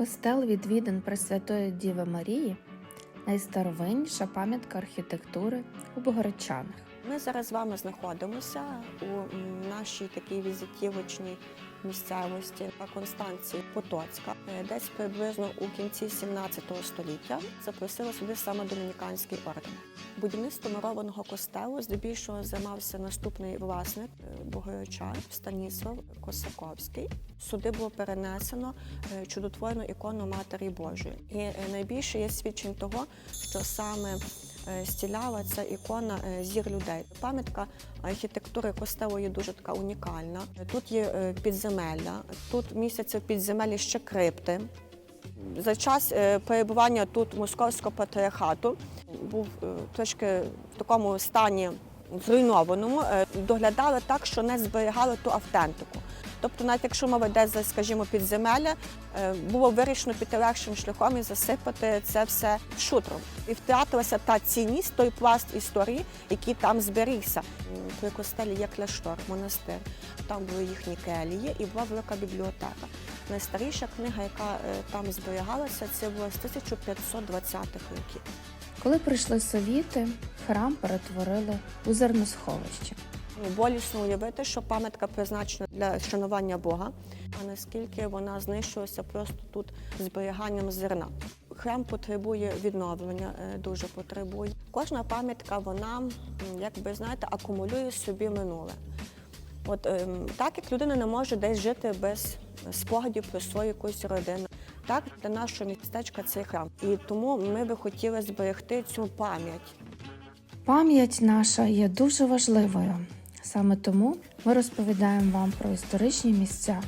Костел відвідин Пресвятої Діви Марії найстаровинніша пам'ятка архітектури у Богородчанах. Ми зараз з вами знаходимося у нашій такій візитівочній місцевості Констанції Потоцька, Е, десь приблизно у кінці 17 століття запросили сюди саме домініканський орден. Будівництво мурованого костелу здебільшого займався наступний власник е, Богородчан Станіслав Косаковський. Сюди було перенесено е, чудотворну ікону Матері Божої. І найбільше є свідчень того, що саме е, стіляла ця ікона е, зір людей. Пам'ятка архітектури костелу є дуже така унікальна. Тут є е, підземелля, тут містяться в підземеллі ще крипти. За час перебування тут московського патріархату був трошки в такому стані зруйнованому, доглядали так, що не зберігали ту автентику. Тобто, навіть якщо мова йде за, скажімо, підземелля, е, було вирішено піти легшим шляхом і засипати це все шутром. І втратилася та цінність, той пласт історії, який там зберігся. При костелі є кляштор, монастир. Там були їхні келії і була велика бібліотека. Найстаріша книга, яка е, там зберігалася, це була з 1520-х років. Коли прийшли совіти, храм перетворили у зерносховище. Болісно уявити, що пам'ятка призначена для шанування Бога, а наскільки вона знищилася просто тут зберіганням зерна. Храм потребує відновлення, е, дуже потребує. Кожна пам'ятка, вона, як би знаєте, акумулює собі минуле. От ем, так як людина не може десь жити без спогадів про свою якусь родину. Так, для нашого містечка цей храм. І тому ми би хотіли зберегти цю пам'ять. Пам'ять наша є дуже важливою. Саме тому ми розповідаємо вам про історичні місця,